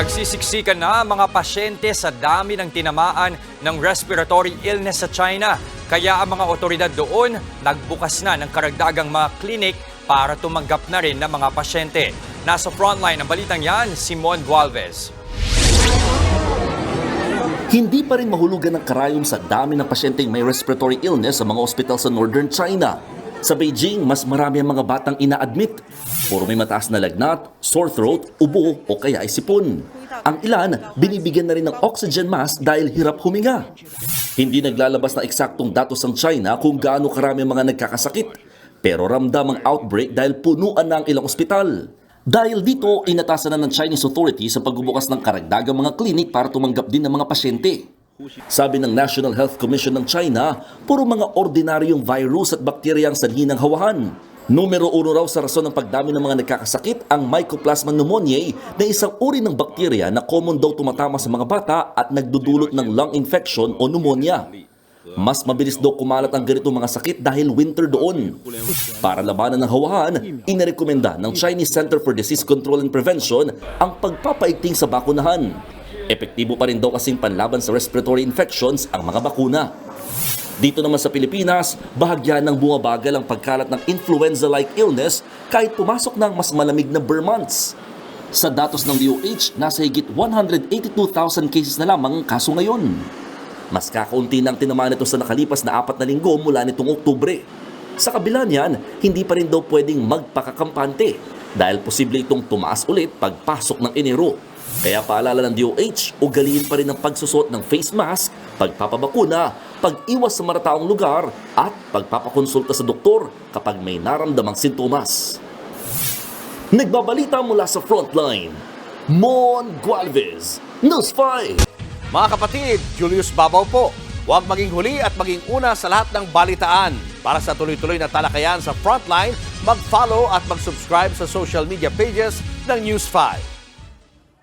Nagsisiksikan na mga pasyente sa dami ng tinamaan ng respiratory illness sa China. Kaya ang mga otoridad doon nagbukas na ng karagdagang mga klinik para tumanggap na rin ng mga pasyente. Nasa frontline ng balitang yan, Simon Gualvez. Hindi pa rin mahulugan ng karayom sa dami ng pasyenteng may respiratory illness sa mga ospital sa northern China. Sa Beijing, mas marami ang mga batang ina-admit. Puro may mataas na lagnat, sore throat, ubo o kaya ay sipon. Ang ilan, binibigyan na rin ng oxygen mask dahil hirap huminga. Hindi naglalabas na eksaktong datos ng China kung gaano karami ang mga nagkakasakit. Pero ramdam ang outbreak dahil punuan na ang ilang ospital. Dahil dito, inatasan na ng Chinese authorities sa pagbubukas ng karagdagang mga klinik para tumanggap din ng mga pasyente. Sabi ng National Health Commission ng China, puro mga ordinaryong virus at bakterya ang sanhi ng hawahan. Numero uno raw sa rason ng pagdami ng mga nagkakasakit ang Mycoplasma pneumoniae na isang uri ng bakterya na common daw tumatama sa mga bata at nagdudulot ng lung infection o pneumonia. Mas mabilis daw kumalat ang ganitong mga sakit dahil winter doon. Para labanan ng hawahan, inirekomenda ng Chinese Center for Disease Control and Prevention ang pagpapaigting sa bakunahan. Epektibo pa rin daw kasing panlaban sa respiratory infections ang mga bakuna. Dito naman sa Pilipinas, bahagyan ng bumabagal ang pagkalat ng influenza-like illness kahit pumasok ng mas malamig na Burr months. Sa datos ng DOH, nasa higit 182,000 cases na lamang ang kaso ngayon. Mas kakaunti na ang tinamaan nito sa nakalipas na apat na linggo mula nitong Oktubre. Sa kabila niyan, hindi pa rin daw pwedeng magpakakampante dahil posible itong tumaas ulit pagpasok ng Enero. Kaya paalala ng DOH, ugaliin pa rin ang pagsusot ng face mask, pagpapabakuna, pag-iwas sa marataong lugar at pagpapakonsulta sa doktor kapag may naramdamang sintomas. Nagbabalita mula sa frontline, Mon Gualvez, News 5. Mga kapatid, Julius Babaw po. Huwag maging huli at maging una sa lahat ng balitaan. Para sa tuloy-tuloy na talakayan sa Frontline, mag-follow at mag-subscribe sa social media pages ng News 5.